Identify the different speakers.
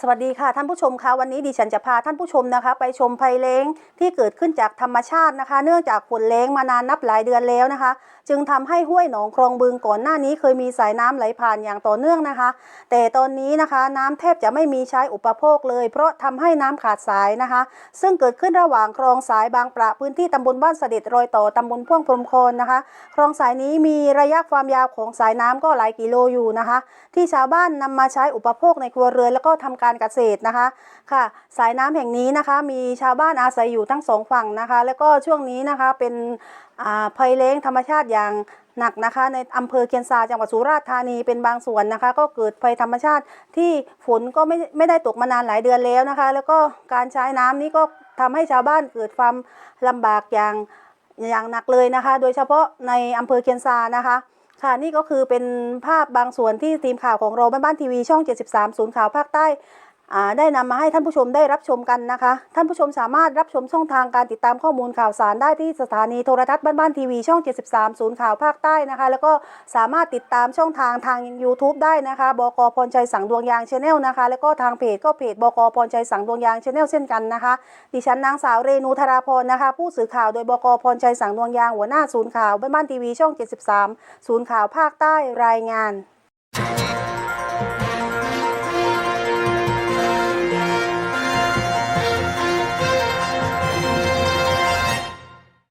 Speaker 1: สวัสดีค่ะท่านผู้ชมคะวันนี้ดิฉันจะพาท่านผู้ชมนะคะ ไปชมภัยแล้งที่เกิดขึ้นจากธรรมชาตินะคะ เนื่องจากฝนแล้งมานานนับหลายเดือนแล้วนะคะ จึงทำให้ห้วยหนองคลองบึงก่อนหน้านี้เคยมีสายน้ำไหลผ่านอย่างต่อเนื่องนะคะ แต่ตอนนี้นะคะ น้ำแทบจะไม่มีใช้อุปโภคเลย เพราะทำให้น้ำขาดสายนะคะ ซึ่งเกิดขึ้นระหว่างคลองสายบางประพื้นที่ตำบลบ้านเสด็จรอยต่อตำบลพ่วงพรมโคนนะคะคลองสายนี้มีระยะความยาวของสายน้ำก็หลายกิโลอยู่นะคะ ที่ชาวบ้านนำมาใช้อุปโภคในครัวเรือนแล้วก็ทำการเกษตรนะคะค่ะ สายน้ำแห่งนี้นะคะ มีชาวบ้านอาศัยอยู่ทั้งสองฝั่งนะคะ แล้วก็ช่วงนี้นะคะเป็นอ่าภัยแล้งธรรมชาติอย่างหนักนะคะ ในอำเภอเคียนซาจังหวัดสุราษฎร์ธานีเป็นบางส่วนนะคะ ก็เกิดภัยธรรมชาติที่ฝนก็ไม่ไม่ได้ตกมานานหลายเดือนแล้วนะคะ แล้วก็การใช้น้ำนี้ก็ทำให้ชาวบ้านเกิดความลำบากอย่างอย่างหนักเลยนะคะ โดยเฉพาะในอำเภอเคียนซานะคะค่ะนี่ก็คือเป็นภาพบางส่วนที่ทีมข่าวของเราบ้านบ้านทีวีช่อง 73 ศูนย์ข่าวภาคใต้ ได้นำมาให้ท่านผู้ชมได้รับชมกันนะคะ ท่านผู้ชมสามารถรับชมช่องทางการติดตามข้อมูลข่าวสารได้ที่สถานีโทรทัศน์บ้านบ้านทีวีช่อง 73 ศูนย์ข่าวภาคใต้นะคะ แล้วก็สามารถติดตามช่องทางทาง YouTube ได้นะคะบกพรชัยสังดวงยางชาแนลนะคะ แล้วก็ทางเพจก็เพจบกพรชัยสังดวงยางชาแนลเช่นกันนะคะ ดิฉันนางสาวเรนูธราพรนะคะ ผู้สื่อข่าวโดยบกพรชัยสังดวงยางหัวหน้าศูนย์ข่าวบ้านบ้านทีวีช่อง 73 ศูนย์ข่าวภาคใต้รายงาน